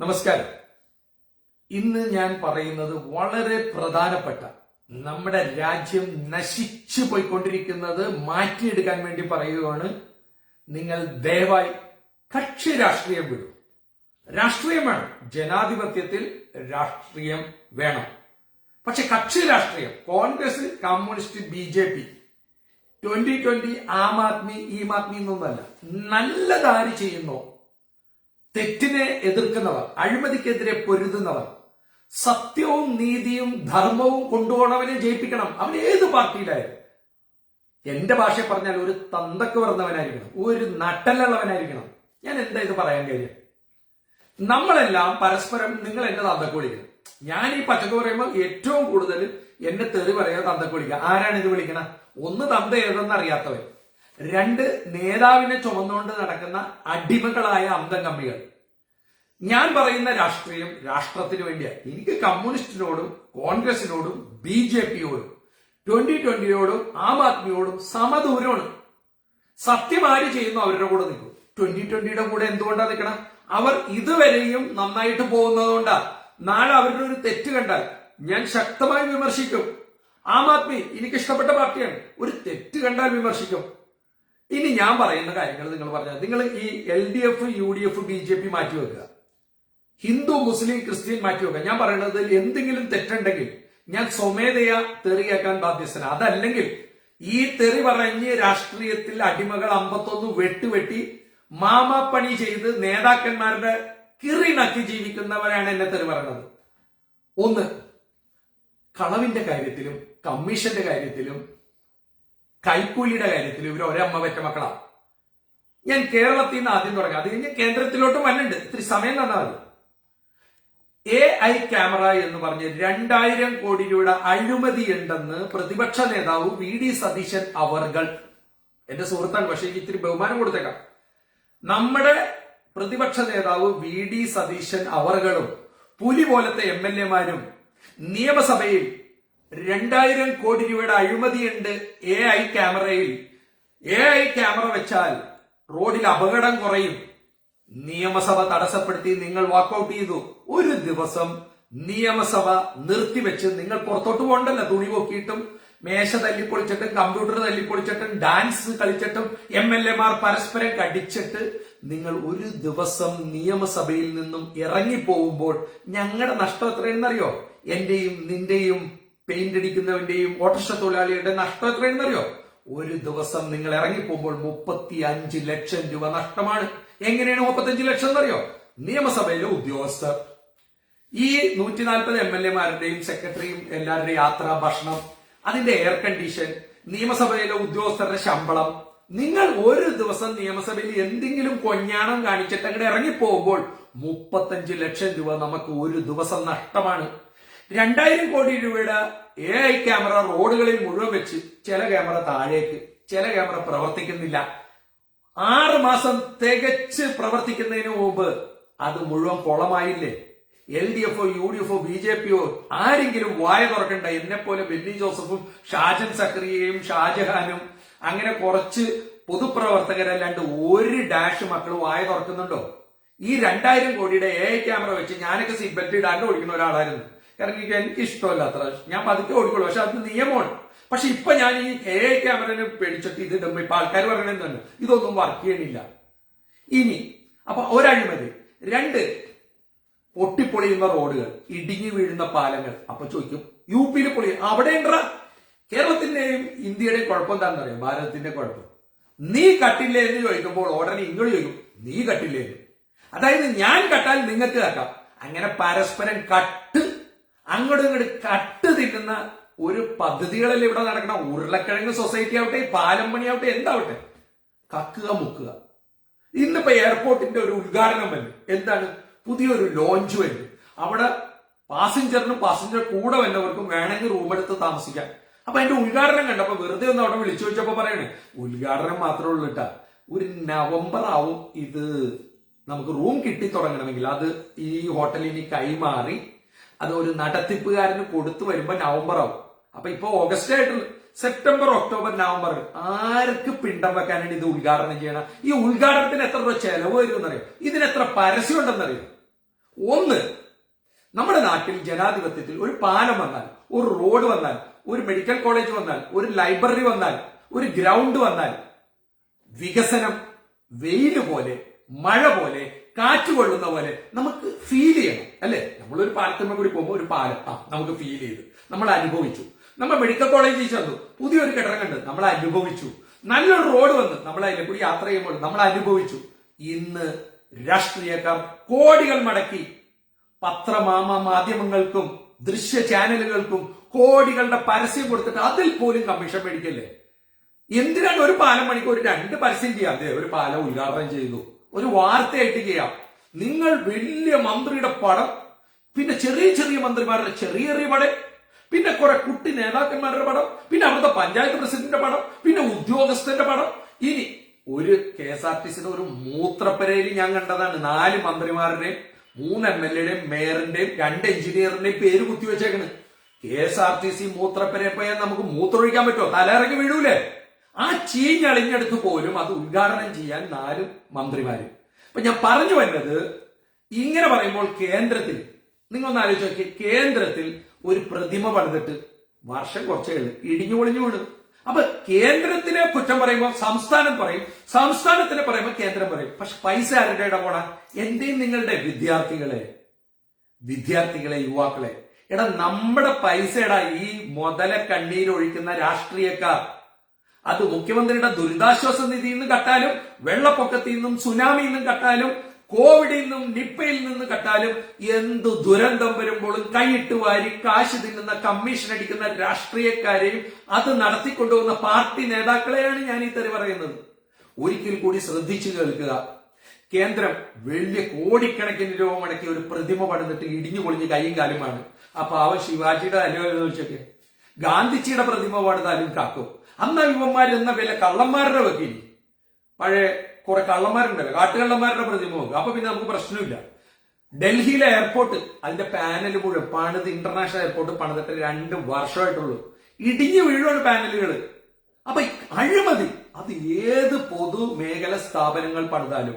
നമസ്കാരം. ഇന്ന് ഞാൻ പറയുന്നത് വളരെ പ്രധാനപ്പെട്ട നമ്മുടെ രാജ്യം നശിച്ചു പോയിക്കൊണ്ടിരിക്കുന്നത് മാറ്റിയെടുക്കാൻ വേണ്ടി പറയുകയാണ്. നിങ്ങൾ ദയവായി കക്ഷി രാഷ്ട്രീയം വിടും. രാഷ്ട്രീയം വേണം ജനാധിപത്യത്തിൽ രാഷ്ട്രീയം വേണം. പക്ഷെ കക്ഷി രാഷ്ട്രീയം Congress communist B J P twenty twenty Aam Aadmi ഈ ആദ്മി എന്നൊന്നല്ല നല്ലതാര് ചെയ്യുന്നോ തെറ്റിനെ എതിർക്കുന്നവർ അഴിമതിക്കെതിരെ പൊരുതുന്നവർ സത്യവും നീതിയും ധർമ്മവും കൊണ്ടുപോകണവനെ ജയിപ്പിക്കണം. അവൻ ഏത് പാർട്ടിയിലായാലും. എന്റെ ഭാഷ പറഞ്ഞാൽ ഒരു തന്തക്ക് പറഞ്ഞവനായിരിക്കണം. ഒരു നട്ടലുള്ളവനായിരിക്കണം. ഞാൻ എന്താ ഇത് പറയാൻ കാര്യം? നമ്മളെല്ലാം പരസ്പരം നിങ്ങൾ എന്നെ തന്തക്ക് വിളിക്കണം. ഞാൻ ഈ പച്ചക്ക് പറയുമ്പോൾ ഏറ്റവും കൂടുതൽ എന്നെ തെറി പറയാൻ തന്തക്ക് വിളിക്കുക. ആരാണ് ഇത് വിളിക്കണം? ഒന്ന് തന്ത ഏതെന്ന് അറിയാത്തവൻ. രണ്ട് നേതാവിനെ ചുമന്നുകൊണ്ട് നടക്കുന്ന അടിമകളായ അന്തം കമ്മികൾ. ഞാൻ പറയുന്ന രാഷ്ട്രീയം രാഷ്ട്രത്തിന് വേണ്ടിയാണ് എനിക്ക് കമ്മ്യൂണിസ്റ്റിനോടും കോൺഗ്രസിനോടും ബി ജെ പിയോടും ട്വന്റി ട്വന്റിയോടും ആം ആദ്മിയോടും സമദൂരമാണ് സത്യം ആര് ചെയ്യുന്നു അവരുടെ കൂടെ നിൽക്കും. ട്വന്റി ട്വന്റിയുടെ കൂടെ എന്തുകൊണ്ടാണ് നിൽക്കണം? അവർ ഇതുവരെയും നന്നായിട്ട് പോകുന്നതുകൊണ്ടാ. നാളെ അവരുടെ ഒരു തെറ്റ് കണ്ടാൽ ഞാൻ ശക്തമായി വിമർശിക്കും. ആം ആദ്മി എനിക്ക് ഇഷ്ടപ്പെട്ട പാർട്ടിയാണ്. ഒരു തെറ്റ് കണ്ടാൽ വിമർശിക്കും. ഇനി ഞാൻ പറയുന്ന കാര്യങ്ങൾ നിങ്ങൾ പറഞ്ഞത് നിങ്ങൾ ഈ L D F U D F B J P മാറ്റി വെക്കുക. ഹിന്ദു മുസ്ലിം ക്രിസ്ത്യൻ മാറ്റി വെക്കുക. ഞാൻ പറയുന്നത് എന്തെങ്കിലും തെറ്റുണ്ടെങ്കിൽ ഞാൻ സ്വമേധയാ തെറിയാക്കാൻ ബാധ്യസ്ഥന. അതല്ലെങ്കിൽ ഈ തെറി പറഞ്ഞ് രാഷ്ട്രീയത്തിൽ അടിമകൾ അമ്പത്തൊന്ന് വെട്ടുവെട്ടി മാമാപ്പണി ചെയ്ത് നേതാക്കന്മാരുടെ കിറിണക്കി ജീവിക്കുന്നവരാണ് എന്നെ തെറി പറയുന്നത് ഒന്ന് കളവിന്റെ കാര്യത്തിലും കമ്മീഷന്റെ കാര്യത്തിലും കൈക്കൂലിയുടെ കാര്യത്തിൽ ഇവർ ഒരമ്മ പറ്റ മക്കളാ ഞാൻ കേരളത്തിൽ നിന്ന് ആദ്യം തുടങ്ങാം. അത് കഴിഞ്ഞ് കേന്ദ്രത്തിലോട്ടും വന്നിട്ടുണ്ട്. ഇത്തിരി സമയം തന്നാൽ മതി. എ ഐ ക്യാമറ എന്ന് പറഞ്ഞ് രണ്ടായിരം കോടി രൂപയുടെ അഴിമതി ഉണ്ടെന്ന് പ്രതിപക്ഷ നേതാവ് വി ഡി സതീശൻ അവർകൾ. എന്റെ സുഹൃത്താണ് പക്ഷേ എനിക്ക് ഇത്തിരി ബഹുമാനം കൊടുത്തേക്കാം. നമ്മുടെ പ്രതിപക്ഷ നേതാവ് വി ഡി സതീശൻ അവർകളും പുലി പോലത്തെ എം എൽ എമാരും നിയമസഭയിൽ രണ്ടായിരം കോടി രൂപയുടെ അഴിമതിയുണ്ട് എ ഐ ക്യാമറയിൽ. എ ഐ ക്യാമറ വെച്ചാൽ റോഡിൽ അപകടം കുറയും. നിയമസഭ തടസ്സപ്പെടുത്തി നിങ്ങൾ വാക്കൌട്ട് ചെയ്തു. ഒരു ദിവസം നിയമസഭ നിർത്തിവെച്ച് നിങ്ങൾ പുറത്തോട്ട് പോകണ്ടല്ലോ തുണി പൊക്കിയിട്ടും മേശ തല്ലിപ്പൊളിച്ചിട്ടും കമ്പ്യൂട്ടർ തല്ലിപ്പൊളിച്ചിട്ടും ഡാൻസ് കളിച്ചിട്ടും എം എൽ എമാർ പരസ്പരം കടിച്ചിട്ട് നിങ്ങൾ ഒരു ദിവസം നിയമസഭയിൽ നിന്നും ഇറങ്ങിപ്പോകുമ്പോൾ ഞങ്ങളുടെ നഷ്ടം എത്രയെന്നറിയോ എന്റെയും നിന്റെയും പെയിന്റ് അടിക്കുന്നവന്റെയും ഓട്ടോറിക്ഷ തൊഴിലാളിയുടെ നഷ്ടം എത്രയെന്നറിയോ ഒരു ദിവസം നിങ്ങൾ ഇറങ്ങിപ്പോകുമ്പോൾ മുപ്പത്തി അഞ്ച് ലക്ഷം രൂപ നഷ്ടമാണ്. എങ്ങനെയാണ് മുപ്പത്തഞ്ച് ലക്ഷം എന്നറിയോ നിയമസഭയിലെ ഉദ്യോഗസ്ഥർ. ഈ നൂറ്റി നാൽപ്പത് എം എൽ എമാരുടെയും സെക്രട്ടറിയും എല്ലാവരുടെയും യാത്ര ഭക്ഷണം അതിന്റെ എയർ കണ്ടീഷൻ നിയമസഭയിലെ ഉദ്യോഗസ്ഥരുടെ ശമ്പളം. നിങ്ങൾ ഒരു ദിവസം നിയമസഭയിൽ എന്തെങ്കിലും കൊഞ്ഞാണം കാണിച്ചിട്ട് അങ്ങോട്ട് ഇറങ്ങിപ്പോകുമ്പോൾ മുപ്പത്തഞ്ച് ലക്ഷം രൂപ നമുക്ക് ഒരു ദിവസം നഷ്ടമാണ്. രണ്ടായിരം കോടി രൂപയുടെ എ ഐ ക്യാമറ റോഡുകളിൽ മുഴുവൻ വെച്ച് ചില ക്യാമറ താഴേക്ക് ചില ക്യാമറ പ്രവർത്തിക്കുന്നില്ല. ആറ് മാസം തികച്ച് പ്രവർത്തിക്കുന്നതിന് മുമ്പ് അത് മുഴുവൻ കുളമായില്ലേ എൽ ഡി എഫോ യു ഡി എഫോ ബി ജെ പിയോ ആരെങ്കിലും വായ തുറക്കണ്ട. എന്നെ പോലെ ബെന്നി ജോസഫും ഷാജൻ സക്രിയയും ഷാജഹാനും അങ്ങനെ കുറച്ച് പൊതുപ്രവർത്തകരല്ലാണ്ട് ഒരു ഡാഷ് മക്കൾ വായ തുറക്കുന്നുണ്ടോ? ഈ രണ്ടായിരം കോടിയുടെ എ ക്യാമറ വെച്ച് ഞാനൊക്കെ സീറ്റ് ബെൽറ്റ് ഇടാണ്ട് ഓടിക്കുന്ന ഒരാളായിരുന്നു. കാരണം എനിക്ക് ഇഷ്ടമല്ല അത്ര ഞാൻ പതുക്കെ ഓടിക്കുള്ളൂ പക്ഷെ അത് നിയമമാണ്. പക്ഷെ ഇപ്പൊ ഞാൻ ഈ എ ഐ ക്യാമറനെ പേടിച്ചിട്ട് ഇത് ഇടുമ്പോ ഇപ്പൊ ആൾക്കാർ പറയണെന്നുണ്ട് ഇതൊന്നും വർക്ക് ചെയ്യണില്ല. ഇനി അപ്പൊ ഒരഴിമതി. രണ്ട് പൊട്ടിപ്പൊളിയുന്ന റോഡുകൾ ഇടിഞ്ഞു വീഴുന്ന പാലങ്ങൾ. അപ്പൊ ചോദിക്കും യു പിയിൽ പൊളി അവിടെ ഉണ്ട? കേരളത്തിന്റെയും ഇന്ത്യയുടെയും കുഴപ്പം എന്താണെന്ന് അറിയാം? ഭാരതത്തിന്റെ കുഴപ്പം. നീ കട്ടില്ലേ എന്ന് ചോദിക്കുമ്പോൾ ഉടനെ ഇങ്ങോട്ട് ചോദിക്കും നീ കട്ടില്ലേ അതായത് ഞാൻ കട്ടാൽ നിങ്ങൾക്ക് കട്ടാം അങ്ങനെ പരസ്പരം കട്ട് അങ്ങോട്ടും ഇങ്ങോട്ട് കട്ട് തിന്നുന്ന ഒരു പദ്ധതികളല്ലേ ഇവിടെ നടക്കണം. ഉരുളക്കിഴങ്ങ് സൊസൈറ്റി ആവട്ടെ പാലം പണിയാവട്ടെ എന്താവട്ടെ. കക്കുക മുക്കുക. ഇന്നിപ്പോ എയർപോർട്ടിന്റെ ഒരു ഉദ്ഘാടനം വന്നു. എന്താണ്? പുതിയൊരു ലോഞ്ച് വന്നു. അവിടെ പാസഞ്ചറിനും പാസഞ്ചർ കൂടെ വന്നവർക്കും വേണമെങ്കിൽ റൂം എടുത്ത് താമസിക്കാം. അപ്പൊ അതിന്റെ ഉദ്ഘാടനം കണ്ടപ്പോ വെറുതെ ഒന്ന് അവിടെ വിളിച്ചു വെച്ചപ്പോ പറയണേ ഉദ്ഘാടനം മാത്രമേ ഉള്ളൂ കേട്ടാ ഒരു നവംബർ ആവും ഇത് നമുക്ക് റൂം കിട്ടി തുടങ്ങണമെങ്കിൽ അത് ഈ ഹോട്ടലിന് കൈമാറി അത് ഒരു നടത്തിപ്പുകാരന് കൊടുത്തു വരുമ്പോ നവംബർ ആവും. അപ്പൊ ഇപ്പൊ ഓഗസ്റ്റ് ആയിട്ടുള്ള സെപ്റ്റംബർ ഒക്ടോബർ നവംബർ ആർക്ക് പിണ്ടം വെക്കാനാണ് ഇത് ഉദ്ഘാടനം ചെയ്യണം ഈ ഉദ്ഘാടനത്തിന് എത്ര രൂപ ചെലവ് ഇതിന് എത്ര പരസ്യം ഉണ്ടെന്നറിയോ? ഒന്ന് നമ്മുടെ നാട്ടിൽ ജനാധിപത്യത്തിൽ ഒരു പാലം വന്നാൽ ഒരു റോഡ് വന്നാൽ ഒരു മെഡിക്കൽ കോളേജ് വന്നാൽ ഒരു ലൈബ്രറി വന്നാൽ ഒരു ഗ്രൗണ്ട് വന്നാൽ വികസനം വെയിൽ പോലെ മഴ പോലെ കാറ്റ് കൊള്ളുന്ന പോലെ നമുക്ക് ഫീൽ ചെയ്യണം അല്ലെ? നമ്മളൊരു പാലത്തിന്മ കൂടി പോകുമ്പോൾ ഒരു പാലം ആ നമുക്ക് ഫീൽ ചെയ്തു. നമ്മൾ അനുഭവിച്ചു. നമ്മൾ മെഡിക്കൽ കോളേജിൽ ചെന്നു. പുതിയൊരു കെട്ടിടം കണ്ട്. നമ്മൾ അനുഭവിച്ചു. നല്ലൊരു റോഡ് വന്ന്. നമ്മൾ അതിലെ കൂടി യാത്ര ചെയ്യുമ്പോൾ നമ്മൾ അനുഭവിച്ചു. ഇന്ന് രാഷ്ട്രീയക്കാർ കോടികൾ മടക്കി പത്രമാമ മാധ്യമങ്ങൾക്കും ദൃശ്യ ചാനലുകൾക്കും കോടികളുടെ പരസ്യം കൊടുത്തിട്ട് അതിൽ പോലും കമ്മീഷൻ മേടിക്കല്ലേ? എന്തിനാണ് ഒരു പാലം പണിക്ക് ഒരു രണ്ട് പരസ്യം ചെയ്യാതെ ഒരു പാലം ഉദ്ഘാടനം ചെയ്തു. ഒരു വാർത്തയായിട്ട് ചെയ്യാം നിങ്ങൾ വലിയ മന്ത്രിയുടെ പടം പിന്നെ ചെറിയ ചെറിയ മന്ത്രിമാരുടെ ചെറിയ ചെറിയ പടം പിന്നെ കുറെ കുട്ടി നേതാക്കന്മാരുടെ പടം പിന്നെ അവിടുത്തെ പഞ്ചായത്ത് പ്രസിഡന്റിന്റെ പടം പിന്നെ ഉദ്യോഗസ്ഥന്റെ പടം. ഇനി ഒരു കെ എസ് ആർ ടി സിയുടെ ഒരു മൂത്രപ്പരയിൽ ഞാൻ കണ്ടതാണ് നാല് മന്ത്രിമാരുടെയും മൂന്ന് എം എൽ എയുടെയും മേയറിന്റെയും രണ്ട് എഞ്ചിനീയറിന്റെയും പേര് കുത്തിവെച്ചേക്കണ്. K S R T C മൂത്രപ്പരയെ പോയാൽ നമുക്ക് മൂത്രമൊഴിക്കാൻ പറ്റുമോ? തലയിറങ്ങി വീഴൂലേ? ആ ചീഞ്ഞളിഞ്ഞെടുത്ത് പോലും അത് ഉദ്ഘാടനം ചെയ്യാൻ നാല് മന്ത്രിമാര്. അപ്പൊ ഞാൻ പറഞ്ഞു വരുന്നത് ഇങ്ങനെ പറയുമ്പോൾ കേന്ദ്രത്തിൽ നിങ്ങൾ ഒന്ന് ആലോചിച്ച് നോക്കി കേന്ദ്രത്തിൽ ഒരു പ്രതിമ പണിതിട്ട് വർഷം കുറച്ചേ ഉള്ളൂ ഇടിഞ്ഞു പൊളിഞ്ഞു വീണു. അപ്പൊ കേന്ദ്രത്തിനെ കുറ്റം പറയുമ്പോൾ സംസ്ഥാനം പറയും സംസ്ഥാനത്തിനെ പറയുമ്പോൾ കേന്ദ്രം പറയും. പക്ഷെ പൈസ ആരുടെ ഇടപോണ എന്റെയും നിങ്ങളുടെ വിദ്യാർത്ഥികളെ വിദ്യാർത്ഥികളെ യുവാക്കളെ. എടാ നമ്മുടെ പൈസയുടെ ഈ മുതല കണ്ണീരൊഴിക്കുന്ന രാഷ്ട്രീയക്കാർ. അത് മുഖ്യമന്ത്രിയുടെ ദുരിതാശ്വാസ നിധിയിൽ നിന്ന് കട്ടാലും വെള്ളപ്പൊക്കത്തിൽ നിന്നും സുനാമിയിൽ നിന്നും കട്ടാലും കോവിഡിൽ നിന്നും നിപ്പയിൽ നിന്ന് കട്ടാലും എന്തു ദുരന്തം വരുമ്പോഴും കൈയിട്ട് വാരി കാശ് തിന്നുന്ന കമ്മീഷൻ അടിക്കുന്ന രാഷ്ട്രീയക്കാരെയും അത് നടത്തിക്കൊണ്ടുവന്ന പാർട്ടി നേതാക്കളെയാണ് ഞാൻ ഈ തെറി പറയുന്നത്. ഒരിക്കൽ കൂടി ശ്രദ്ധിച്ചു കേൾക്കുക. കേന്ദ്രം വലിയ കോടിക്കണക്കിന് രൂപ മുടക്കി ഒരു പ്രതിമ പണിതിട്ട് ഇടിഞ്ഞു പൊളിഞ്ഞ് കൈയും കാലുമാണ് ആ പാവം ശിവാജിയുടെ അനുഭവം ചോദിച്ചൊക്കെ ഗാന്ധിജിയുടെ പ്രതിമ പണിതാലും കാക്കും. അന്ന് യുവന്മാർ എന്ന വില കള്ളന്മാരുടെ വക്കീൽ പഴയ കുറെ കള്ളന്മാരുണ്ടല്ലോ കാട്ടുകള്ളന്മാരുടെ പ്രതിമ നോക്കുക അപ്പൊ പിന്നെ നമുക്ക് പ്രശ്നമില്ല. ഡൽഹിയിലെ എയർപോർട്ട് അതിന്റെ പാനൽ മുഴുവൻ പണിത് ഇന്റർനാഷണൽ എയർപോർട്ട് പണിതിട്ട് രണ്ട് വർഷമായിട്ടുള്ളൂ. ഇടിഞ്ഞു വീഴുവാണ് പാനലുകൾ അപ്പൊ അഴിമതി അത് ഏത് പൊതുമേഖല സ്ഥാപനങ്ങൾ പണിതാലും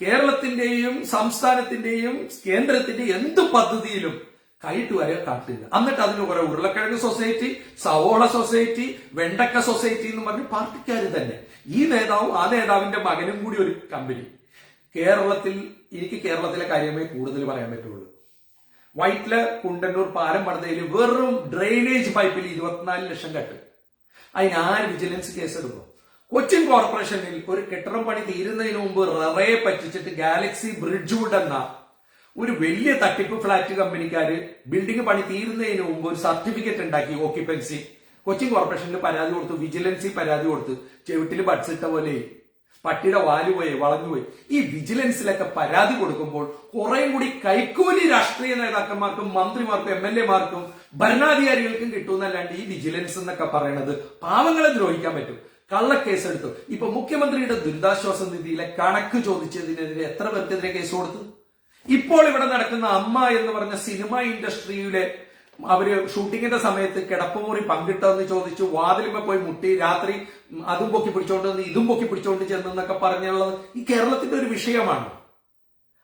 കേരളത്തിന്റെയും സംസ്ഥാനത്തിന്റെയും കേന്ദ്രത്തിന്റെ എന്ത് പദ്ധതിയിലും കൈയിട്ട് വരെ കാട്ടില്ല എന്നിട്ട് അതിന് കുറെ ഉരുളക്കിഴങ്ങ് സൊസൈറ്റി സവോള സൊസൈറ്റി വെണ്ടക്ക സൊസൈറ്റി എന്ന് പറഞ്ഞ് പാർട്ടിക്കാർ തന്നെ. ഈ നേതാവും ആ നേതാവിന്റെ മകനും കൂടി ഒരു കമ്പനി കേരളത്തിൽ എനിക്ക് കേരളത്തിലെ കാര്യമായി കൂടുതൽ പറയാൻ പറ്റുള്ളൂ. വൈറ്റിൽ കുണ്ടന്നൂർ പാലം പടുതയിൽ വെറും ഡ്രെയിനേജ് പൈപ്പിൽ ഇരുപത്തിനാല് ലക്ഷം കെട്ട്. അതിന് ആര് വിജിലൻസ് കേസെടുക്കും കൊച്ചിൻ കോർപ്പറേഷനിൽ ഒരു കെട്ടിടം പണി തീരുന്നതിന് മുമ്പ് ററയെ പറ്റിച്ചിട്ട് ഗാലക്സി ബ്രിഡ്ജ്വുഡ് എന്ന ഒരു വലിയ തട്ടിപ്പ് ഫ്ളാറ്റ് കമ്പനിക്കാര് ബിൽഡിംഗ് പണി തീരുന്നതിന് മുമ്പ് ഒരു സർട്ടിഫിക്കറ്റ് ഉണ്ടാക്കി ഓക്യുപ്പൻസി കൊച്ചിൻ കോർപ്പറേഷനിൽ പരാതി കൊടുത്തു വിജിലൻസി പരാതി കൊടുത്ത്. ചെവിട്ടിൽ ബഡ്സിട്ട പോലെ പട്ടിയുടെ വളഞ്ഞു പോയി. ഈ വിജിലൻസിലൊക്കെ പരാതി കൊടുക്കുമ്പോൾ കുറേയും കൂടി കൈക്കൂലി രാഷ്ട്രീയ നേതാക്കന്മാർക്കും മന്ത്രിമാർക്കും എം എൽ എമാർക്കും ഭരണാധികാരികൾക്കും കിട്ടുമെന്നല്ലാണ്ട് ഈ വിജിലൻസ് എന്നൊക്കെ പറയണത് പാവങ്ങളെ ദ്രോഹിക്കാൻ പറ്റും. കള്ളക്കേസ് എടുത്തു ഇപ്പൊ മുഖ്യമന്ത്രിയുടെ ദുരിതാശ്വാസ നിധിയിലെ കണക്ക് ചോദിച്ചതിനെതിരെ എത്ര പേർക്കെതിരെ കേസ് കൊടുത്തു? ഇപ്പോൾ ഇവിടെ നടക്കുന്ന അമ്മ എന്ന് പറഞ്ഞ സിനിമ ഇൻഡസ്ട്രിയിലെ അവർ ഷൂട്ടിങ്ങിന്റെ സമയത്ത് കിടപ്പുമുറി പങ്കിട്ടെന്ന് ചോദിച്ചു വാതിലുമ പോയി മുട്ടി രാത്രി അതും പൊക്കി പിടിച്ചോണ്ട് വന്ന് ഇതും പൊക്കി പിടിച്ചോണ്ട് ചെന്നെന്നൊക്കെ പറഞ്ഞുള്ളത് ഈ കേരളത്തിന്റെ ഒരു വിഷയമാണ്.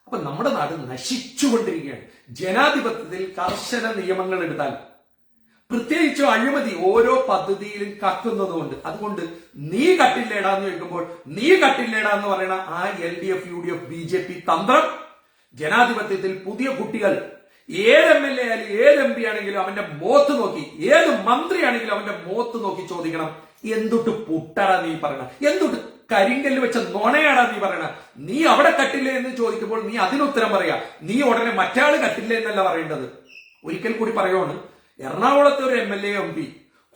അപ്പൊ നമ്മുടെ നാട് നശിച്ചുകൊണ്ടിരിക്കുകയാണ്. ജനാധിപത്യത്തിൽ കർശന നിയമങ്ങൾ എടുത്താൽ പ്രത്യേകിച്ച് അഴിമതി ഓരോ പദ്ധതിയിലും കക്കുന്നതുകൊണ്ട് അതുകൊണ്ട് നീ കട്ടില്ലേടാന്ന് ചോദിക്കുമ്പോൾ നീ കട്ടില്ലേടാന്ന് പറയണ ആ L D F U D F B J P തന്ത്രം ജനാധിപത്യത്തിൽ പുതിയ കുട്ടികൾ ഏത് എം എൽ എ ആയാലും ഏത് എം പി ആണെങ്കിലും അവന്റെ മോത്ത് നോക്കി ഏത് മന്ത്രിയാണെങ്കിലും അവന്റെ മോത്ത് നോക്കി ചോദിക്കണം എന്തുട്ട് പുട്ടറ നീ പറയണ? എന്തുട്ട് കരിങ്കല്ല് വെച്ച നുണയാടാ നീ പറയണ? നീ അവിടെ കട്ടില്ലേ എന്ന് ചോദിക്കുമ്പോൾ നീ അതിനുത്തരം പറയാ. നീ ഉടനെ മറ്റാൾ കട്ടില്ലേ എന്നല്ല പറയേണ്ടത്. ഒരിക്കൽ കൂടി പറയുവാണ് എറണാകുളത്തെ ഒരു M L A M P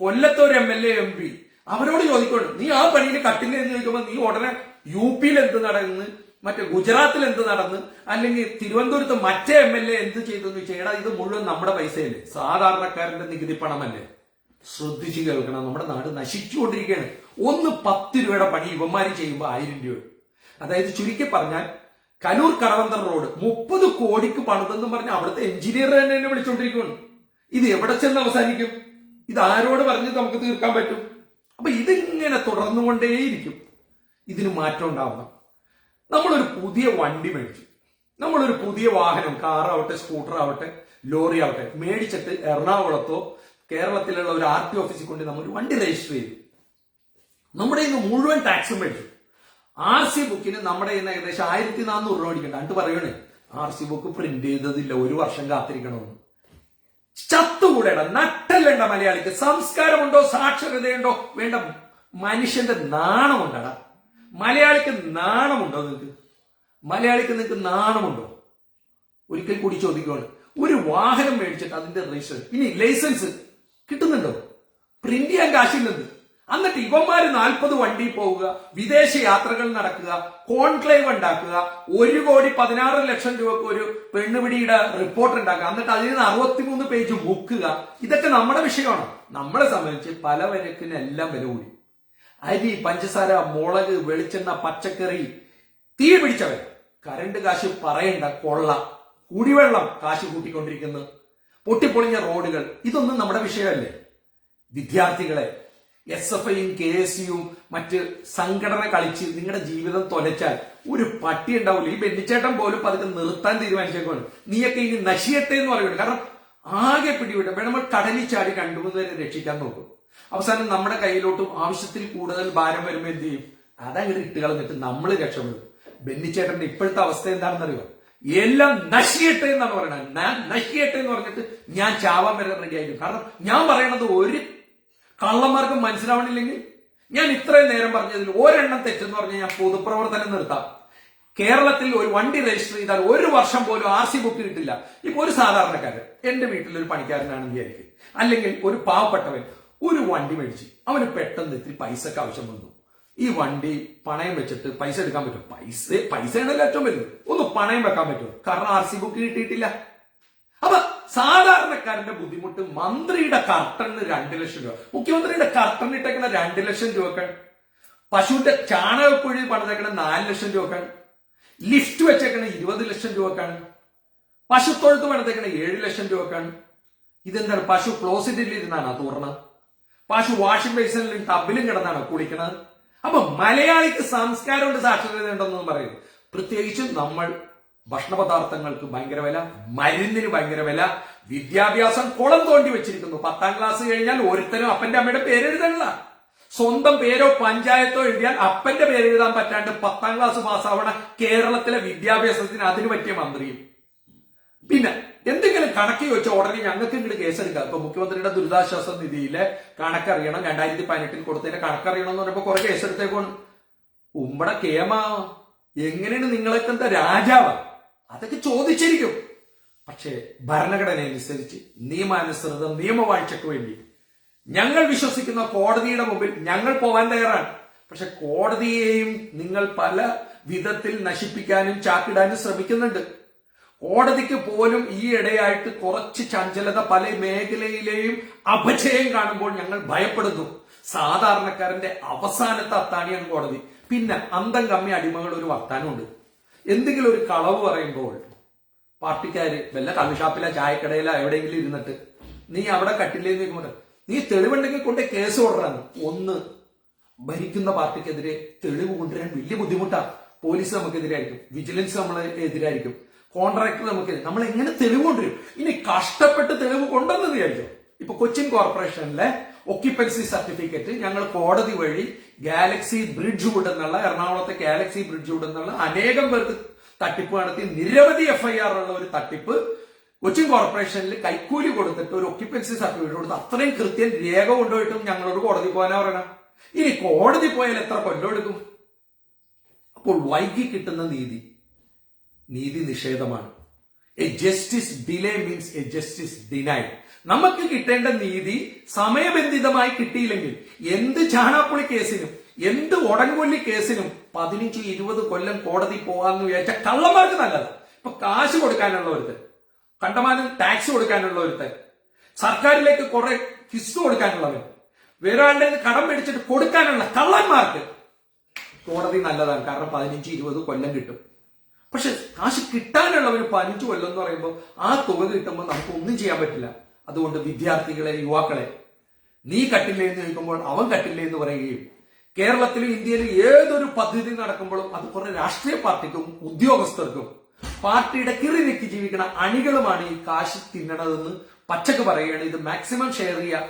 കൊല്ലത്തെ ഒരു M L A M P അവരോട് ചോദിക്കണം നീ ആ പണിയിൽ കട്ടില്ല? എന്ന് ചോദിക്കുമ്പോൾ നീ ഉടനെ യു പിയിൽ എന്ത് നടന്ന് മറ്റേ ഗുജറാത്തിൽ എന്ത് നടന്ന്? അല്ലെങ്കിൽ തിരുവനന്തപുരത്ത് മറ്റേ എം എൽ എ എന്ത് ചെയ്തു എടാ ഇത് മുഴുവൻ നമ്മുടെ പൈസയല്ലേ? സാധാരണക്കാരന്റെ നികുതി പണമല്ലേ? ശ്രദ്ധിച്ചു കേൾക്കണം. നമ്മുടെ നാട് നശിച്ചുകൊണ്ടിരിക്കുകയാണ്. ഒന്ന് പത്ത് രൂപയുടെ പണി ഇവന്മാര് ചെയ്യുമ്പോൾ ആയിരം രൂപ. അതായത് ചുരുക്കി പറഞ്ഞാൽ കനൂർ കടവന്തർ റോഡ് മുപ്പത് കോടിക്ക് പണിതെന്ന് പറഞ്ഞ അവിടുത്തെ എഞ്ചിനീയർ തന്നെ എന്നെ വിളിച്ചോണ്ടിരിക്കുകയാണ് ഇത് എവിടെ ചെന്ന് അവസാനിക്കും? ഇത് ആരോട് പറഞ്ഞ് നമുക്ക് തീർക്കാൻ പറ്റും? അപ്പൊ ഇതിങ്ങനെ തുടർന്നുകൊണ്ടേയിരിക്കും. ഇതിന് മാറ്റം ഉണ്ടാവണം. നമ്മളൊരു പുതിയ വണ്ടി മേടിച്ചു. നമ്മളൊരു പുതിയ വാഹനം കാറാവട്ടെ സ്കൂട്ടർ ആവട്ടെ ലോറി ആവട്ടെ മേടിച്ചിട്ട് എറണാകുളത്തോ കേരളത്തിലുള്ള ഒരു ആർ ടി ഓഫീസിൽ കൊണ്ട് നമ്മൾ വണ്ടി രജിസ്റ്റർ ചെയ്തു. നമ്മുടെ ഇന്ന് മുഴുവൻ ടാക്സും മേടിച്ചു. ആർ സി ബുക്കിന് നമ്മുടെ ഇന്ന് ഏകദേശം ആയിരത്തി നാനൂറ് രൂപ അടിക്കണ്ട അണ്ട് പറയണേ? ആർ സി ബുക്ക് പ്രിന്റ് ചെയ്തതില്ല. ഒരു വർഷം കാത്തിരിക്കണമെന്ന്. ചത്തുകൂടേട. നട്ടല്ലണ്ട മലയാളിക്ക്. സംസ്കാരമുണ്ടോ സാക്ഷരതയുണ്ടോ? വേണ്ട. മനുഷ്യന്റെ നാണമുണ്ടടാ മലയാളിക്ക് നാണമുണ്ടോ നിങ്ങൾക്ക് മലയാളിക്ക് നിങ്ങൾക്ക് നാണമുണ്ടോ? ഒരിക്കൽ കൂടി ചോദിക്കുകയാണ് ഒരു വാഹനം മേടിച്ചിട്ട് അതിന്റെ രജിസ്റ്റർ ഇനി ലൈസൻസ് കിട്ടുന്നുണ്ടോ? പ്രിന്റ് ചെയ്യാൻ കാശില്ലെന്ന്. എന്നിട്ട് ഇവന്മാര് നാൽപ്പത് വണ്ടി പോവുക വിദേശ യാത്രകൾ നടക്കുക കോൺക്ലേവ് ഉണ്ടാക്കുക ഒരു കോടി പതിനാറ് ലക്ഷം രൂപക്ക് ഒരു പെണ്ണുപിടിയുടെ റിപ്പോർട്ട് ഉണ്ടാക്കുക എന്നിട്ട് അതിൽ നിന്ന് അറുപത്തിമൂന്ന് പേജ് മുക്കുക ഇതൊക്കെ നമ്മുടെ വിഷയമാണ്. നമ്മളെ സംബന്ധിച്ച് പല വരക്കിനെല്ലാം വില കൂടി. അരി പഞ്ചസാര മുളക് വെളിച്ചെണ്ണ പച്ചക്കറി. തീ പിടിച്ചവൻ. കരണ്ട് കാശ് പറയണ്ട കൊള്ള. കുടിവെള്ളം കാശ് കൂട്ടിക്കൊണ്ടിരിക്കുന്നു. പൊട്ടിപ്പൊളിഞ്ഞ റോഡുകൾ. ഇതൊന്നും നമ്മുടെ വിഷയമല്ലേ? വിദ്യാർത്ഥികളെ എസ് എഫ് ഐയും കെ എസ് യുവും മറ്റ് സംഘടന കളിച്ച് നിങ്ങളുടെ ജീവിതം തൊലച്ചാൽ ഒരു പട്ടി ഉണ്ടാവില്ല. ഈ ബെന്നിച്ചേട്ടൻ പോലും പതുക്കെ നിർത്താൻ തീരുമാനിച്ചേക്കാണ് നീയൊക്കെ ഇനി നശിയട്ടെ എന്ന് പറയുന്നത് കാരണം ആകെ പിടിവിട്ട നമ്മൾ കടലിൽ ചാടി രണ്ടുമൂന്ന് പേരെ രക്ഷിക്കാൻ നോക്കും. അവസാനം നമ്മുടെ കയ്യിലോട്ടും ആവശ്യത്തിൽ കൂടുതൽ ഭാരം വരുമ്പോൾ എന്ത് ചെയ്യും? അതങ്ങനെ ഇട്ട് കളഞ്ഞിട്ട് നമ്മൾ രക്ഷപ്പെടും. ബെന്നിച്ചേട്ടന്റെ ഇപ്പോഴത്തെ അവസ്ഥ എന്താണെന്നറിയോ? എല്ലാം നശിയട്ടെ എന്നാണ് പറയുന്നത് ഞാൻ നശിയട്ടെ എന്ന് പറഞ്ഞിട്ട് ഞാൻ ചാവാൻ വരെ റെഡിയായിരിക്കും കാരണം ഞാൻ പറയണത് ഒരു കള്ളന്മാർക്കും മനസ്സിലാവണില്ലെങ്കിൽ ഞാൻ ഇത്രയും നേരം പറഞ്ഞതിൽ ഒരെണ്ണം തെറ്റെന്ന് പറഞ്ഞാൽ ഞാൻ പൊതുപ്രവർത്തനം നിർത്താം. കേരളത്തിൽ ഒരു വണ്ടി രജിസ്റ്റർ ചെയ്താൽ ഒരു വർഷം പോലും ആർ സി ബുക്ക് കിട്ടില്ല. ഇപ്പൊ ഒരു സാധാരണക്കാരൻ എന്റെ വീട്ടിൽ ഒരു വിചാരിക്കും. അല്ലെങ്കിൽ ഒരു പാവപ്പെട്ടവൻ ഒരു വണ്ടി മേടിച്ച് അവന് പെട്ടെന്ന് ഇത്തിരി പൈസക്ക് ആവശ്യം വന്നു. ഈ വണ്ടി പണയം വെച്ചിട്ട് പൈസ എടുക്കാൻ പറ്റും പൈസ പൈസയാണല്ലോ ഏറ്റവും വലുത്. ഒന്ന് പണയം വെക്കാൻ പറ്റുമോ? കാരണം ആർ സി ബുക്ക് കിട്ടിയിട്ടില്ല. അപ്പൊ സാധാരണക്കാരന്റെ ബുദ്ധിമുട്ട് മന്ത്രിയുടെ കർട്ടണിന് രണ്ട് ലക്ഷം രൂപ. മുഖ്യമന്ത്രിയുടെ കർട്ടൺ ഇട്ടേക്കുന്ന രണ്ട് ലക്ഷം രൂപക്കാൻ പശുവിന്റെ ചാണകക്കുഴി പണിതേക്കണ നാല് ലക്ഷം രൂപക്കാണ്. ലിഫ്റ്റ് വെച്ചേക്കണ ഇരുപത് ലക്ഷം രൂപക്കാണ്. പശുത്തൊഴുത്ത് പണിതേക്കണ ഏഴ് ലക്ഷം രൂപക്കാണ്. ഇതെന്താണ്? പശു ക്ലോസിറ്റിൽ ഇരുന്നാണ് തൂർണത് പശു വാഷിംഗ് ബേസിനിലും ടബിലും കിടന്നാണ് കുളിക്കുന്നത് അപ്പൊ മലയാളിക്ക് സംസ്കാരമുണ്ട് സാക്ഷരത ഉണ്ടെന്ന് പറയുന്നു പ്രത്യേകിച്ചും നമ്മൾ ഭക്ഷണ പദാർത്ഥങ്ങൾക്ക് ഭയങ്കര വില മരുന്നിന് ഭയങ്കര വില വിദ്യാഭ്യാസം കുളം തോണ്ടി വെച്ചിരിക്കുന്നു. പത്താം ക്ലാസ് കഴിഞ്ഞാൽ ഒരുത്തനും അപ്പന്റെ അമ്മയുടെ പേര് എഴുതണില്ല സ്വന്തം പേരോ പഞ്ചായത്തോ എഴുതിയാൽ അപ്പന്റെ പേരെഴുതാൻ പറ്റാണ്ട് പത്താം ക്ലാസ് പാസ്സാവണ കേരളത്തിലെ വിദ്യാഭ്യാസത്തിന് അതിന് പറ്റിയ മന്ത്രിയും. പിന്നെ എന്തെങ്കിലും കണക്കി വെച്ച ഉടനെ ഞങ്ങൾക്ക് ഇങ്ങോട്ട് കേസെടുക്കാം. ഇപ്പൊ മുഖ്യമന്ത്രിയുടെ ദുരിതാശ്വാസ നിധിയിലെ കണക്കറിയണം രണ്ടായിരത്തി പതിനെട്ടിൽ കൊടുത്തതിന്റെ കണക്കറിയണം എന്ന് പറഞ്ഞപ്പോ കുറെ കേസെടുത്തേക്കൊണ്ട് ഉമ്മടെ കേമ എങ്ങനെയാണ് നിങ്ങളൊക്കെ എന്താ രാജാവ്? അതൊക്കെ ചോദിച്ചിരിക്കും. പക്ഷേ ഭരണഘടന അനുസരിച്ച് നിയമാനുസൃത നിയമവാഴ്ചക്ക് വേണ്ടി. ഞങ്ങൾ വിശ്വസിക്കുന്ന കോടതിയുടെ മുമ്പിൽ ഞങ്ങൾ പോവാൻ തയ്യാറാണ്. പക്ഷെ കോടതിയെയും നിങ്ങൾ പല വിധത്തിൽ നശിപ്പിക്കാനും ചാക്കിടാനും ശ്രമിക്കുന്നുണ്ട്. കോടതിക്ക് പോലും ഈ ഇടയായിട്ട് കുറച്ച് ചഞ്ചലത പല മേഖലയിലെയും അപജയം കാണുമ്പോൾ ഞങ്ങൾ ഭയപ്പെടുന്നു. സാധാരണക്കാരന്റെ അവസാനത്തെ അത്താണിയാണ് കോടതി. പിന്നെ അന്തം കമ്മി അടിമകൾ ഒരു വർത്താനമുണ്ട്. എന്തെങ്കിലും ഒരു കളവ് പറയുമ്പോൾ പാർട്ടിക്കാര് വല്ല കള്ളുഷാപ്പില ചായക്കടയില എവിടെയെങ്കിലും ഇരുന്നിട്ട് നീ അവിടെ കട്ടില്ലേന്ന് ചോദിക്കുമ്പോൾ നീ തെളിവുണ്ടെങ്കിൽ കൊണ്ടേ കേസ് കൊടുറാണ് ഒന്ന് ഭരിക്കുന്ന പാർട്ടിക്കെതിരെ തെളിവ് കൊണ്ടുവരാൻ വലിയ ബുദ്ധിമുട്ടാണ് പോലീസ് നമുക്കെതിരായിരിക്കും. വിജിലൻസ് നമ്മളെ എതിരായിരിക്കും. കോൺട്രാക്ടർ നമുക്ക് നമ്മൾ എങ്ങനെ തെളിവ് കൊണ്ടുവരും ഇനി കഷ്ടപ്പെട്ട് തെളിവ് കൊണ്ടുവന്ന് വിചാരിച്ചോ? ഇപ്പൊ കൊച്ചിൻ കോർപ്പറേഷനിലെ ഒക്യുപ്പൻസി സർട്ടിഫിക്കറ്റ് ഞങ്ങൾ കോടതി വഴി ഗാലക്സി ബ്രിഡ്ജ് വുഡ് എന്നുള്ള എറണാകുളത്തെ ഗാലക്സി ബ്രിഡ്ജ് വുഡ് എന്നുള്ള അനേകം പേർക്ക് തട്ടിപ്പ് നടത്തി. നിരവധി എഫ്ഐആർ ഉള്ള ഒരു തട്ടിപ്പ് കൊച്ചിൻ കോർപ്പറേഷനിൽ കൈക്കൂലി കൊടുത്തിട്ട് ഒരു ഒക്യുപ്പൻസി സർട്ടിഫിക്കറ്റ് കൊടുത്ത് അത്രയും കൃത്യം രേഖ കൊണ്ടുപോയിട്ടും ഞങ്ങളോട് കോടതി പോകാനാ പറയണം. ഇനി കോടതി പോയാൽ എത്ര കൊല്ലം എടുക്കും? അപ്പോൾ വൈകി കിട്ടുന്ന നീതി. നീതി നിഷേധമാണ്. A justice delay means a justice denied നമുക്ക് കിട്ടേണ്ട നീതി സമയബന്ധിതമായി കിട്ടിയില്ലെങ്കിൽ എന്ത് ചാണാപ്പുളി കേസിനും എന്ത് ഉടൻകൊല്ലി കേസിനും പതിനഞ്ച് ഇരുപത് കൊല്ലം കോടതി പോകാന്ന് വിചാരിച്ച കള്ളന്മാർക്ക് നല്ലത്. ഇപ്പൊ കാശ് കൊടുക്കാനുള്ള കണ്ടമാനം ടാക്സ് കൊടുക്കാനുള്ള സർക്കാരിലേക്ക് കുറെ ഫിസ് കൊടുക്കാനുള്ളവൻ വേറെ ആളുടെ കയ്യിൽ കടം മേടിച്ചിട്ട് കൊടുക്കാനുള്ള കള്ളന്മാർക്ക് കോടതി നല്ലതാണ്. കാരണം പതിനഞ്ച് ഇരുപത് കൊല്ലം കിട്ടും. പക്ഷെ കാശ് കിട്ടാനുള്ള ഒരു പതിനഞ്ച് കൊല്ലം എന്ന് പറയുമ്പോൾ ആ തുക കിട്ടുമ്പോൾ നമുക്ക് ഒന്നും ചെയ്യാൻ പറ്റില്ല. അതുകൊണ്ട് വിദ്യാർത്ഥികളെ യുവാക്കളെ നീ കട്ടില്ലേ എന്ന് ചോദിക്കുമ്പോൾ അവൻ കട്ടില്ലേ എന്ന് പറയുകയും കേരളത്തിലും ഇന്ത്യയിലും ഏതൊരു പദ്ധതി നടക്കുമ്പോഴും അത് കുറെ രാഷ്ട്രീയ പാർട്ടിക്കും ഉദ്യോഗസ്ഥർക്കും പാർട്ടിയുടെ കിറി നിക്കി ജീവിക്കുന്ന അണികളുമാണ് ഈ കാശ് തിന്നണതെന്ന് പച്ചക്ക് പറയുകയാണ്. ഇത് മാക്സിമം ഷെയർ ചെയ്യുക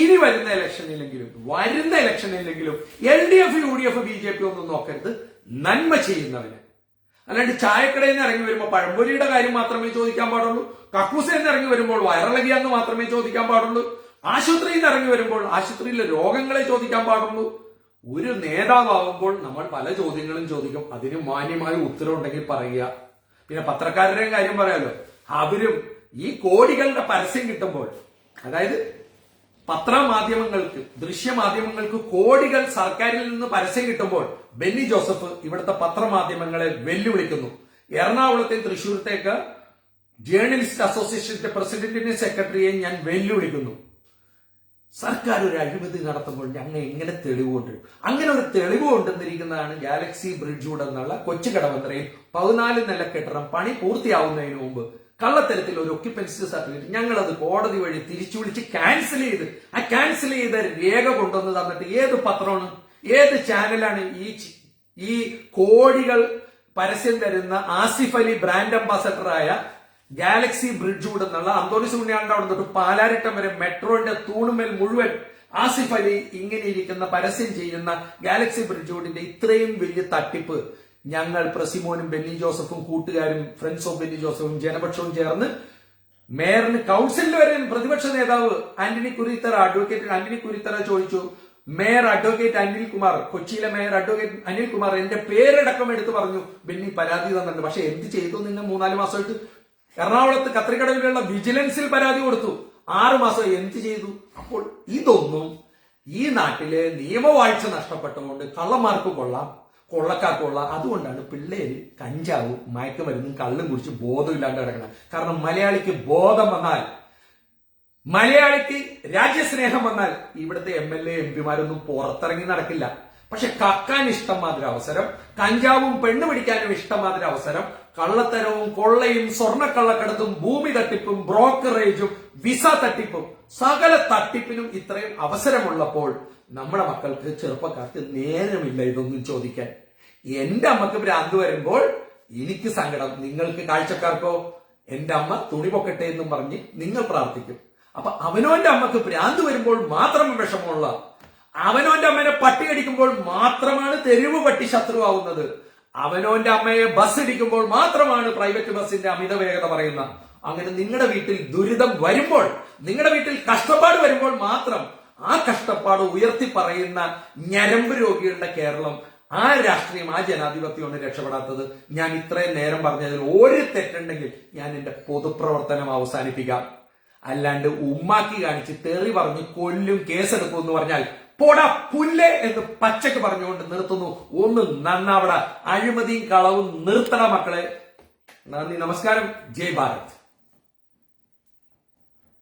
ഇനി വരുന്ന ഇലക്ഷനിലെങ്കിലും വരുന്ന ഇലക്ഷനിലെങ്കിലും L D F U D F B J P ഒന്നും നോക്കരുത്. നന്മ ചെയ്യുന്നവന്. അല്ലാണ്ട് ചായക്കടയിൽ നിന്ന് ഇറങ്ങി വരുമ്പോൾ പഴംപൊരിയുടെ കാര്യം മാത്രമേ ചോദിക്കാൻ പാടുള്ളൂ. കക്കൂസിൽ നിന്ന് ഇറങ്ങി വരുമ്പോൾ വയറിളകിയാന്ന് മാത്രമേ ചോദിക്കാൻ പാടുള്ളൂ. ആശുപത്രിയിൽ നിന്ന് ഇറങ്ങി വരുമ്പോൾ ആശുപത്രിയിലെ രോഗങ്ങളെ ചോദിക്കാൻ പാടുള്ളൂ. ഒരു നേതാവാകുമ്പോൾ നമ്മൾ പല ചോദ്യങ്ങളും ചോദിക്കും. അതിന് മാന്യമായ ഉത്തരം ഉണ്ടെങ്കിൽ പറയുക. പിന്നെ പത്രക്കാരുടെയും കാര്യം പറയാലോ. അവരും ഈ കോടികളുടെ പരസ്യം കിട്ടുമ്പോൾ അതായത് പത്രമാധ്യമങ്ങൾക്ക് ദൃശ്യമാധ്യമങ്ങൾക്ക് കോടികൾ സർക്കാരിൽ നിന്ന് പരസ്യം കിട്ടുമ്പോൾ ബെന്നി ജോസഫ് ഇവിടുത്തെ പത്രമാധ്യമങ്ങളെ വെല്ലുവിളിക്കുന്നു. എറണാകുളത്തെ തൃശൂരത്തേക്ക് ജേർണലിസ്റ്റ് അസോസിയേഷന്റെ പ്രസിഡന്റിനെ സെക്രട്ടറിയെ ഞാൻ വെല്ലുവിളിക്കുന്നു. സർക്കാർ ഒരു അഴിമതി നടത്തുമ്പോൾ ഞങ്ങൾ എങ്ങനെ തെളിവ് കൊണ്ടുവരും? അങ്ങനെ ഒരു തെളിവ് കൊണ്ടുവന്നിരിക്കുന്നതാണ് ഗാലക്സി ബ്രിഡ്ജ് എന്നുള്ള കൊച്ചു കടവന്ത്രയിൽ പതിനാല് നില കെട്ടിടം പണി പൂർത്തിയാവുന്നതിന് മുമ്പ് കള്ളത്തരത്തിൽ ഒരു ഒക്യുപ്പൻസി സർട്ടിഫിക്കറ്റ് ഞങ്ങൾ അത് കോടതി വഴി തിരിച്ചു വിളിച്ച് ക്യാൻസൽ ചെയ്ത്. ആ ക്യാൻസൽ ചെയ്ത രേഖ കൊണ്ടുവന്ന് തന്നിട്ട് ഏത് പത്രമാണ്? ഏത് ചാനലാണ് ഈ ഈ കോടികൾ പരസ്യം തരുന്ന ആസിഫ് അലി ബ്രാൻഡ് അംബാസഡറായ ഗാലക്സി ബ്രിഡ്ജ് എന്നുള്ള അന്തോണിസ് ഉണ്ണിയാണ്ട് അവിടെ തൊട്ട് പാലാരിട്ടം വരെ മെട്രോന്റെ തൂണുമേൽ മുഴുവൻ ആസിഫ് അലി ഇങ്ങനെ ഇരിക്കുന്ന പരസ്യം ചെയ്യുന്ന ഗാലക്സി ബ്രിഡ്ജ് ഇത്രയും വലിയ തട്ടിപ്പ്. ഞങ്ങൾ പ്രസിമോനും ബെന്നി ജോസഫും കൂട്ടുകാരും ഫ്രണ്ട്സ് ഓഫ് ബെന്നി ജോസഫും ജനപക്ഷവും ചേർന്ന് മേയറിന് കൗൺസിലിൽ വരെ പ്രതിപക്ഷ നേതാവ് ആന്റണി കുരിത്തറ അഡ്വക്കേറ്റ് ആന്റണി കുരിത്തറ ചോദിച്ചു. മേയർ അഡ്വക്കേറ്റ് അനിൽ കുമാർ കൊച്ചിയിലെ മേയർ അഡ്വക്കേറ്റ് അനിൽ കുമാർ എന്റെ പേരടക്കം എടുത്തു പറഞ്ഞു. ബെന്നി പരാതി തന്നിട്ടുണ്ട്. പക്ഷെ എന്ത് ചെയ്തു നിങ്ങൾ മൂന്നാൽ മാസമായിട്ട്? എറണാകുളത്ത് കത്രിക്കടവിലുള്ള വിജിലൻസിൽ പരാതി കൊടുത്തു. ആറു മാസം എന്ത് ചെയ്തു? അപ്പോൾ ഇതൊന്നും ഈ നാട്ടിലെ നിയമവാഴ്ച നഷ്ടപ്പെട്ടുകൊണ്ട് കള്ളന്മാർക്ക് കൊള്ളാം. കൊള്ളക്കാർക്ക് കൊള്ളാം അതുകൊണ്ടാണ് പിള്ളേര് കഞ്ചാവും മയക്കുമരുന്നും കള്ളും കുടിച്ച് ബോധമില്ലാണ്ട് കിടക്കണം കാരണം മലയാളിക്ക് ബോധം വന്നാൽ മലയാളിക്ക് രാജ്യസ്നേഹം വന്നാൽ ഇവിടുത്തെ എം എൽ എ എം പിമാരൊന്നും പുറത്തിറങ്ങി നടക്കില്ല. പക്ഷെ കക്കാൻ ഇഷ്ടം മാതിരി അവസരം കഞ്ചാവും പെണ്ണു പിടിക്കാനും ഇഷ്ടം മാതിരി അവസരം കള്ളത്തരവും കൊള്ളയും സ്വർണക്കള്ളക്കടത്തും ഭൂമി തട്ടിപ്പും ബ്രോക്കറേജും വിസ തട്ടിപ്പും സകല തട്ടിപ്പിനും ഇത്രയും അവസരമുള്ളപ്പോൾ നമ്മുടെ മക്കൾക്ക് ചെറുപ്പക്കാർക്ക് നേരമില്ല ഇതൊന്നും ചോദിക്കാൻ. എന്റെ അമ്മയ്ക്ക് ഭ്രാന്ത് വരുമ്പോൾ എനിക്ക് സങ്കടം. നിങ്ങൾക്ക് കാഴ്ചക്കാർക്കോ? എന്റെ അമ്മ തുണി പൊക്കട്ടെ എന്നും പറഞ്ഞ് നിങ്ങൾ പ്രാർത്ഥിക്കും. അപ്പൊ അവനോന്റെ അമ്മയ്ക്ക് ഭ്രാന്ത് വരുമ്പോൾ മാത്രം വിഷമമുള്ള അവനോന്റെ അമ്മനെ പട്ടി അടിക്കുമ്പോൾ മാത്രമാണ് തെരുവ് പട്ടി ശത്രുവാകുന്നത്. അവനോന്റെ അമ്മയെ ബസ് ഇടിക്കുമ്പോൾ മാത്രമാണ് പ്രൈവറ്റ് ബസ്സിന്റെ അമിത വേഗത പറയുന്ന അങ്ങനെ നിങ്ങളുടെ വീട്ടിൽ ദുരിതം വരുമ്പോൾ നിങ്ങളുടെ വീട്ടിൽ കഷ്ടപ്പാട് വരുമ്പോൾ മാത്രം ആ കഷ്ടപ്പാട് ഉയർത്തി പറയുന്ന ഞരമ്പ് രോഗികളുടെ കേരളം ആ രാഷ്ട്രീയം ആ ജനാധിപത്യമാണ് രക്ഷപ്പെടാത്തത്. ഞാൻ ഇത്രയും നേരം പറഞ്ഞതിൽ ഒരു തെറ്റുണ്ടെങ്കിൽ ഞാൻ എന്റെ പൊതുപ്രവർത്തനം അവസാനിപ്പിക്കാം. അല്ലാണ്ട് ഉമ്മാക്കി കാണിച്ച് തെറി പറഞ്ഞ് കൊല്ലും കേസെടുക്കും എന്ന് പറഞ്ഞാൽ പോടാ പുല്ലേ എന്ന് പച്ചക്ക് പറഞ്ഞുകൊണ്ട് നിർത്തുന്നു. ഒന്ന് നന്നാവട. അഴിമതിയും കളവും നിർത്തട മക്കളെ. നന്ദി നമസ്കാരം. ജയ് ഭാരത്.